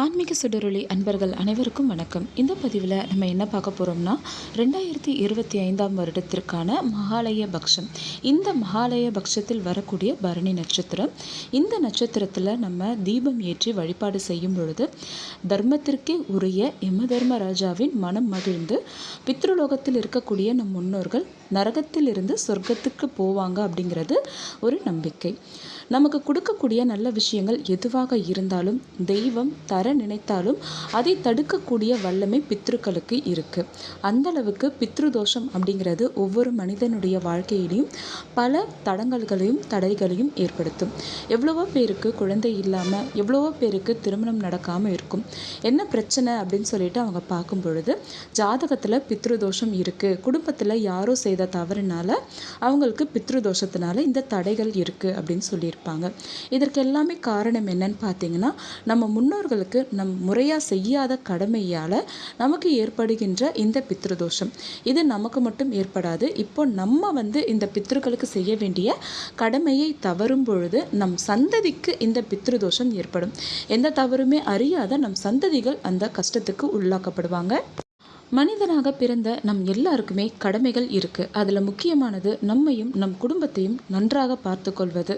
ஆன்மீக சுடரொளி அன்பர்கள் அனைவருக்கும் வணக்கம். இந்த பதிவில் நம்ம என்ன பார்க்க போகிறோம்னா ரெண்டாயிரத்தி இருபத்தி ஐந்தாம் வருடத்திற்கான மகாலய பக்ஷம். இந்த மகாலய பக்ஷத்தில் வரக்கூடிய பரணி நட்சத்திரம் இந்த நட்சத்திரத்தில் நம்ம தீபம் ஏற்றி வழிபாடு செய்யும் பொழுது தர்மத்திற்கே உரிய யம தர்மராஜாவின் மனம் மகிழ்ந்து பித்ருலோகத்தில் இருக்கக்கூடிய நம் முன்னோர்கள் நரகத்திலிருந்து சொர்க்கத்துக்கு போவாங்க அப்படிங்கிறது ஒரு நம்பிக்கை. நமக்கு கொடுக்கக்கூடிய நல்ல விஷயங்கள் எதுவாக இருந்தாலும் தெய்வம் தர நினைத்தாலும் அதை தடுக்கக்கூடிய வல்லமை பித்ருக்களுக்கு இருக்குது அந்த அளவுக்கு பித்ரு தோஷம் அப்படிங்கிறது ஒவ்வொரு மனிதனுடைய வாழ்க்கையிலையும் பல தடங்கல்களையும் தடைகளையும் ஏற்படுத்தும். எவ்வளவோ பேருக்கு குழந்தை இல்லாமல் எவ்வளவோ பேருக்கு திருமணம் நடக்காமல் இருக்கும். என்ன பிரச்சனை அப்படின்னு சொல்லிட்டு அவங்க பார்க்கும் பொழுது ஜாதகத்தில் பித்ரு தோஷம் இருக்குது குடும்பத்தில் யாரோ செய்த தவறுனால அவங்களுக்கு பித்ருதோஷத்தினால இந்த தடைகள் இருக்குது அப்படின்னு சொல்லியிருப்பாங்க இதற்கு எல்லாமே காரணம் என்னன்னு பார்த்தீங்கன்னா நம்ம முன்னோர்களுக்கு நம் முறையாக செய்யாத கடமையால் நமக்கு ஏற்படுகின்ற இந்த பித்ருதோஷம். இது நமக்கு மட்டும் ஏற்படாது. இப்போ நம்ம வந்து இந்த பித்ருக்களுக்கு செய்ய வேண்டிய கடமையை தவறும் பொழுது நம் சந்ததிக்கு இந்த பித்ருதோஷம் ஏற்படும். எந்த தவறுமே அறியாத நம் சந்ததிகள் அந்த கஷ்டத்துக்கு உள்ளாக்கப்படுவாங்க. மனிதனாக பிறந்த நம் எல்லாருக்குமே கடமைகள் இருக்குது அதில் முக்கியமானது நம்மையும் நம் குடும்பத்தையும் நன்றாக பார்த்து கொள்வது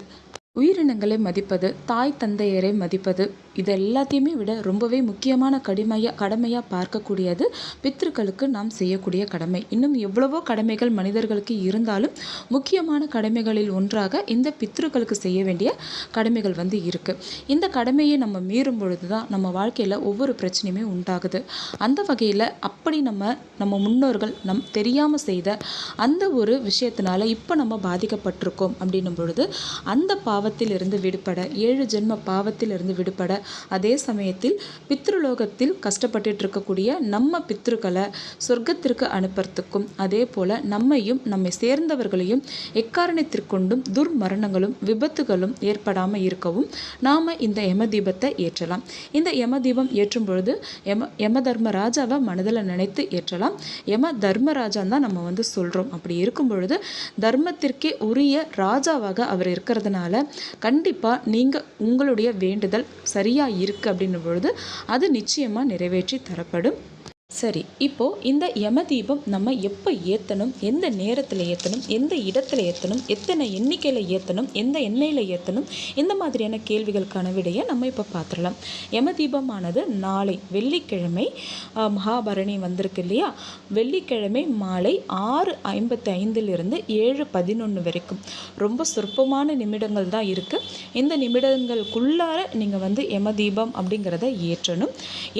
உயிரினங்களை மதிப்பது தாய் தந்தையரை மதிப்பது இது எல்லாத்தையுமே விட ரொம்பவே முக்கியமான கடுமையாக கடமையாக பார்க்கக்கூடியது பித்ருக்களுக்கு நாம் செய்யக்கூடிய கடமை. இன்னும் எவ்வளவோ கடமைகள் மனிதர்களுக்கு இருந்தாலும் முக்கியமான கடமைகளில் ஒன்றாக இந்த பித்திருக்களுக்கு செய்ய வேண்டிய கடமைகள் வந்து இருக்குது இந்த கடமையை நம்ம மீறும் பொழுது தான் நம்ம வாழ்க்கையில் ஒவ்வொரு பிரச்சனையுமே உண்டாகுது. அந்த வகையில் அப்படி நம்ம நம்ம முன்னோர்கள் நம் தெரியாமல் செய்த அந்த ஒரு விஷயத்தினால இப்போ நம்ம பாதிக்கப்பட்டிருக்கோம் அப்படின்னும் பொழுது அந்த பா பாவத்திலிருந்து விடுபட ஏழு ஜென்ம பாவத்திலிருந்து விடுபட அதே சமயத்தில் பித்ருலோகத்தில் கஷ்டப்பட்டுட்டு இருக்கக்கூடிய நம்ம பித்ருக்களை சொர்க்கத்திற்கு அனுப்புறதுக்கும் அதே போல் நம்மையும் நம்மை சேர்ந்தவர்களையும் எக்காரணத்திற்கொண்டும் துர்மரணங்களும் விபத்துகளும் ஏற்படாமல் இருக்கவும் நாம் இந்த யம தீபத்தை ஏற்றலாம். இந்த யம தீபம் ஏற்றும் பொழுது யம யம தர்மராஜாவை மனதில் நினைத்து ஏற்றலாம். யம தர்மராஜான் தான் நம்ம வந்து சொல்கிறோம் அப்படி இருக்கும் பொழுது தர்மத்திற்கே உரிய ராஜாவாக அவர் இருக்கிறதுனால கண்டிப்பாக நீங்கள் உங்களுடைய வேண்டுதல் சரியாக இருக்குது அப்படின்னும் பொழுது அது நிச்சயமாக நிறைவேற்றி தரப்படும். சரி இப்போ இந்த யம தீபம் நம்ம எப்போ ஏற்றணும் எந்த நேரத்தில் ஏற்றணும் எந்த இடத்துல ஏற்றணும் எத்தனை எண்ணிக்கையில் ஏற்றணும் எந்த எண்ணெயில் ஏற்றணும் இந்த மாதிரியான கேள்விகளுக்கான விடையை நம்ம இப்போ பார்த்துடலாம். யம தீபமானது நாளை வெள்ளிக்கிழமை மகாபரணி வந்திருக்கு இல்லையா? வெள்ளிக்கிழமை மாலை ஆறு ஐம்பத்தி ஐந்திலிருந்து ஏழு பதினொன்று வரைக்கும். ரொம்ப சொற்பமான நிமிடங்கள் தான் இருக்குது இந்த நிமிடங்களுக்குள்ளார நீங்கள் வந்து யம தீபம் அப்படிங்கிறத ஏற்றணும்.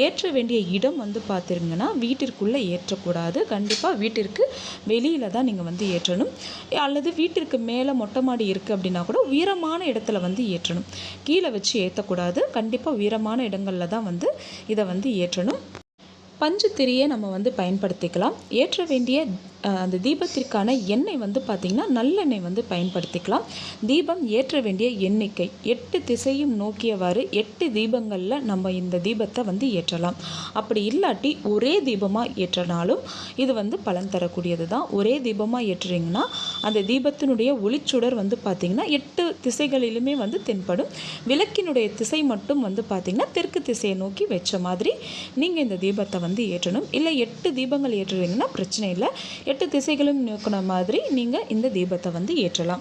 ஏற்ற வேண்டிய இடம் வந்து பார்த்துருங்கன்னா வீட்டிற்குள்ளே ஏற்றக்கூடாது. கண்டிப்பாக வீட்டிற்கு வெளியில் தான் நீங்கள் வந்து ஏற்றணும். அல்லது வீட்டிற்கு மேலே மொட்டை மாடி இருக்குது அப்படின்னா கூட உயரமான இடத்துல வந்து ஏற்றணும். கீழே வச்சு ஏற்றக்கூடாது கண்டிப்பாக உயரமான இடங்களில் தான் வந்து இதை வந்து ஏற்றணும். பஞ்சு திரியை நம்ம வந்து பயன்படுத்திக்கலாம். ஏற்ற வேண்டிய அந்த தீபத்திற்கான எண்ணெய் வந்து பார்த்திங்கன்னா நல்லெண்ணெய் வந்து பயன்படுத்திக்கலாம். தீபம் ஏற்ற வேண்டிய எண்ணிக்கை எட்டு திசையும் நோக்கியவாறு எட்டு தீபங்களில் நம்ம இந்த தீபத்தை வந்து ஏற்றலாம். அப்படி இல்லாட்டி ஒரே தீபமாக ஏற்றனாலும் இது வந்து பலன் தரக்கூடியது தான் ஒரே தீபமாக ஏற்றுறீங்கன்னா அந்த தீபத்தினுடைய ஒளிச்சுடர் வந்து பார்த்திங்கன்னா எட்டு திசைகளிலுமே வந்து தென்படும். விளக்கினுடைய திசை மட்டும் வந்து பார்த்திங்கன்னா தெற்கு திசையை நோக்கி வச்ச மாதிரி நீங்கள் இந்த தீபத்தை வந்து ஏற்றணும். இல்லை எட்டு தீபங்கள் ஏற்றுறீங்கன்னா பிரச்சனை இல்லை. எட்டு திசைகளும் நோக்கின மாதிரி நீங்கள் இந்த தீபத்தை வந்து ஏற்றலாம்.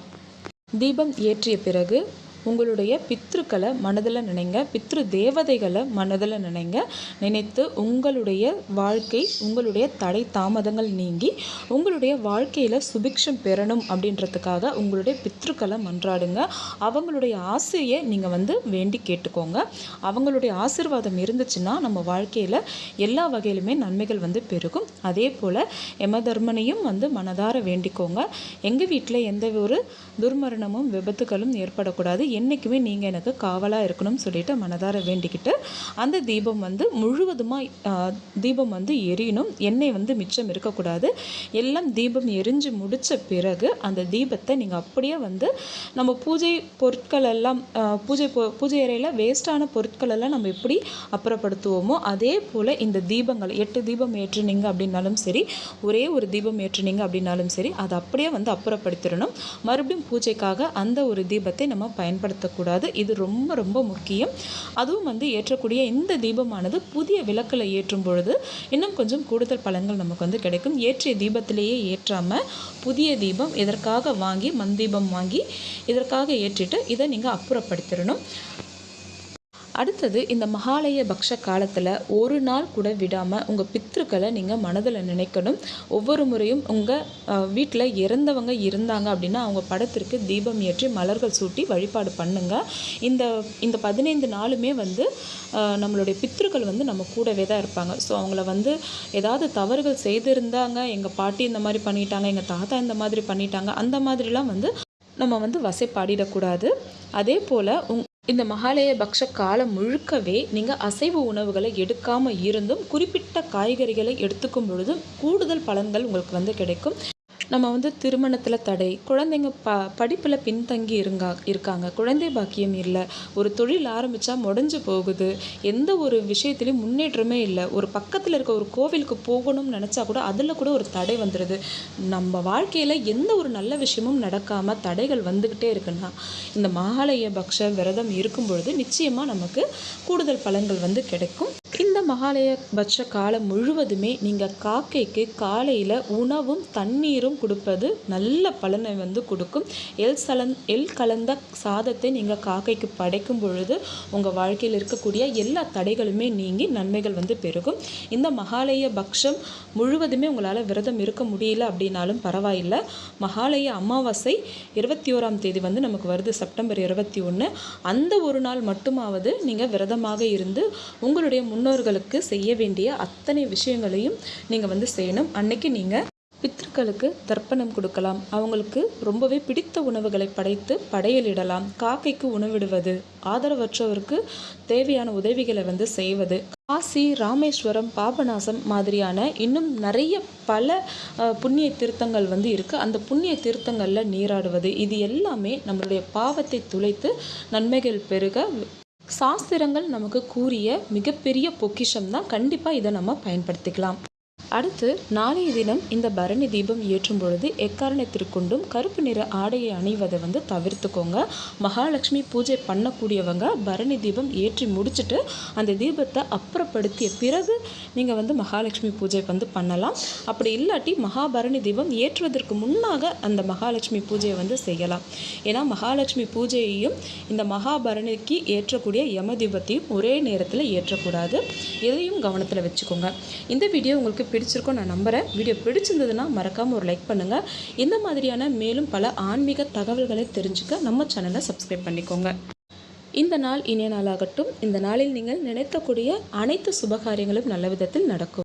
தீபம் ஏற்றிய பிறகு உங்களுடைய பித்ருக்களை மனதில் நினைங்க பித்ரு தேவதைகளை மனதில் நினைங்க. நினைத்து உங்களுடைய வாழ்க்கை உங்களுடைய தடை தாமதங்கள் நீங்கி உங்களுடைய வாழ்க்கையில் சுபிக்ஷம் பெறணும் அப்படின்றதுக்காக உங்களுடைய பித்ருக்களை மன்றாடுங்க. அவங்களுடைய ஆசையை நீங்கள் வந்து வேண்டி கேட்டுக்கோங்க. அவங்களுடைய ஆசிர்வாதம் இருந்துச்சுன்னா நம்ம வாழ்க்கையில் எல்லா வகையிலுமே நன்மைகள் வந்து பெருகும். அதே போல் யம தர்மனையும் வந்து மனதார வேண்டிக்கோங்க. எங்கள் வீட்டில் எந்த ஒரு துர்மரணமும் விபத்துகளும் ஏற்படக்கூடாது. என்றைக்குமே நீங்கள் எனக்கு காவலாக இருக்கணும்னு சொல்லிட்டு மனதார வேண்டிக்கிட்டு அந்த தீபம் வந்து முழுவதுமாக தீபம் வந்து எரியணும். எண்ணெய் வந்து மிச்சம் இருக்கக்கூடாது. எல்லாம் தீபம் எரிஞ்சு முடித்த பிறகு அந்த தீபத்தை நீங்கள் அப்படியே வந்து நம்ம பூஜை பொருட்கள் எல்லாம் பூஜை பூஜை அறையில் வேஸ்ட்டான பொருட்கள் எல்லாம் நம்ம எப்படி அப்புறப்படுத்துவோமோ அதே போல் இந்த தீபங்கள் எட்டு தீபம் ஏற்றுனீங்க அப்படின்னாலும் சரி ஒரே ஒரு தீபம் ஏற்றுனீங்க அப்படின்னாலும் சரி அதை அப்படியே வந்து அப்புறப்படுத்திடணும். மறுபடியும் பூஜைக்காக அந்த ஒரு தீபத்தை நம்ம பயன் பயன்படுத்தக்கூடாது. இது ரொம்ப ரொம்ப முக்கியம். அதுவும் வந்து ஏற்றக்கூடிய இந்த தீபமானது புதிய விளக்கில் ஏற்றும் பொழுது இன்னும் கொஞ்சம் கூடுதல் பலன்கள் நமக்கு வந்து கிடைக்கும். ஏற்றிய தீபத்திலேயே ஏற்றாமல் புதிய தீபம் இதற்காக வாங்கி மண்தீபம் வாங்கி இதற்காக ஏற்றிட்டு இதை நீங்கள் அப்புறப்படுத்திடணும். அடுத்தது இந்த மகாலய பக்ஷ காலத்தில் ஒரு நாள் கூட விடாமல் உங்கள் பித்ருக்களை நீங்கள் மனதில் நினைக்கணும். ஒவ்வொரு முறையும் உங்கள் வீட்டில் இறந்தவங்க இருந்தாங்க அப்படின்னா அவங்க படத்திற்கு தீபம் ஏற்றி மலர்கள் சூட்டி வழிபாடு பண்ணுங்கள் இந்த இந்த பதினைந்து நாளுமே வந்து நம்மளுடைய பித்ருக்கள் வந்து நம்ம கூடவே தான் இருப்பாங்க. ஸோ அவங்கள வந்து ஏதாவது தவறுகள் செய்திருந்தாங்க எங்கள் பாட்டி இந்த மாதிரி பண்ணிட்டாங்க எங்கள் தாத்தா இந்த மாதிரி பண்ணிட்டாங்க அந்த மாதிரிலாம் வந்து நம்ம வந்து வசைப்பாடிடக்கூடாது. அதே போல் உங் இந்த மகாலய பக்ஷ காலம் முழுக்கவே நீங்கள் அசைவ உணவுகளை எடுக்காமல் இருந்தும் குறிப்பிட்ட காய்கறிகளை எடுத்துக்கும் பொழுதும் கூடுதல் பலன்கள் உங்களுக்கு வந்து கிடைக்கும். நம்ம வந்து திருமணத்தில் தடை. குழந்தைங்க ப படிப்பில் பின்தங்கி இருங்கா இருக்காங்க. குழந்தை பாக்கியம் இல்லை. ஒரு தொழில் ஆரம்பித்தா முடஞ்சு போகுது. எந்த ஒரு விஷயத்துலையும் முன்னேற்றமே இல்லை. ஒரு பக்கத்தில் இருக்க ஒரு கோவிலுக்கு போகணும்னு நினச்சா கூட அதில் கூட ஒரு தடை வந்துடுது நம்ம வாழ்க்கையில் எந்த ஒரு நல்ல விஷயமும் நடக்காமல் தடைகள் வந்துக்கிட்டே இருக்குன்னா இந்த மகாலய பக்ஷ விரதம் இருக்கும் பொழுது நிச்சயமாக நமக்கு கூடுதல் பலன்கள் வந்து கிடைக்கும். இந்த மகாலய பட்ச காலம் முழுவதுமே நீங்கள் காக்கைக்கு காலையில் உணவும் தண்ணீரும் கொடுப்பது நல்ல பலனை வந்து கொடுக்கும். எல் சலந் எல் கலந்த சாதத்தை நீங்கள் காக்கைக்கு படைக்கும் பொழுது உங்கள் வாழ்க்கையில் இருக்கக்கூடிய எல்லா தடைகளுமே நீங்கி நன்மைகள் வந்து பெருகும். இந்த மகாலய பக்ஷம் முழுவதுமே உங்களால் விரதம் இருக்க முடியல அப்படின்னாலும் பரவாயில்லை. மகாலய அமாவாசை இருபத்தி ஓராம் தேதி வந்து நமக்கு வருது செப்டம்பர் இருபத்தி ஒன்று அந்த ஒரு நாள் மட்டுமாவது நீங்கள் விரதமாக இருந்து உங்களுடைய முன்னோர் முன்னோர்களுக்கு செய்ய வேண்டிய அத்தனை விஷயங்களையும் நீங்கள் வந்து செய்யணும். அன்னைக்கு நீங்கள் பித்ருக்களுக்கு தர்ப்பணம் கொடுக்கலாம். அவங்களுக்கு ரொம்பவே பிடித்த உணவுகளை படைத்து படையலிடலாம். காக்கைக்கு உணவிடுவது ஆதரவற்றவருக்கு தேவையான உதவிகளை வந்து செய்வது காசி ராமேஸ்வரம் பாபநாசம் மாதிரியான இன்னும் நிறைய பல புண்ணிய தீர்த்தங்கள் வந்து இருக்குது அந்த புண்ணிய தீர்த்தங்களில் நீராடுவது இது எல்லாமே நம்மளுடைய பாவத்தை துளைத்து நன்மைகள் பெருக சாஸ்திரங்கள் நமக்கு கூறிய மிகப்பெரிய பொக்கிஷம் தான் கண்டிப்பாக இதை நம்ம பயன்படுத்திக்கலாம். அடுத்து நாளைய தினம் இந்த பரணி தீபம் ஏற்றும் பொழுது எக்காரணத்திற்கொண்டும் கருப்பு நிற ஆடையை அணிவதை வந்து தவிர்த்துக்கோங்க. மகாலட்சுமி பூஜை பண்ணக்கூடியவங்க பரணி தீபம் ஏற்றி முடிச்சுட்டு அந்த தீபத்தை அப்புறப்படுத்திய பிறகு நீங்கள் வந்து மகாலட்சுமி பூஜை வந்து பண்ணலாம். அப்படி இல்லாட்டி மகாபரணி தீபம் ஏற்றுவதற்கு முன்னாக அந்த மகாலட்சுமி பூஜையை வந்து செய்யலாம். ஏன்னா மகாலட்சுமி பூஜையையும் இந்த மகாபரணிக்கு ஏற்றக்கூடிய யம தீபத்தையும் ஒரே நேரத்தில் ஏற்றக்கூடாது. இதையும் கவனத்தில் வச்சுக்கோங்க. இந்த வீடியோ உங்களுக்கு பிடிச்சிருக்கோம் நான் நம்புகிறேன் வீடியோ பிடிச்சிருந்ததுன்னா மறக்காமல் ஒரு லைக் பண்ணுங்கள் இந்த மாதிரியான மேலும் பல ஆன்மீக தகவல்களை தெரிஞ்சுக்க நம்ம சேனலை சப்ஸ்கிரைப் பண்ணிக்கோங்க. இந்த நாள் இனிய நாளாகட்டும். இந்த நாளில் நீங்கள் நினைத்தக்கூடிய அனைத்து சுபகாரியங்களும் நல்ல விதத்தில் நடக்கும்.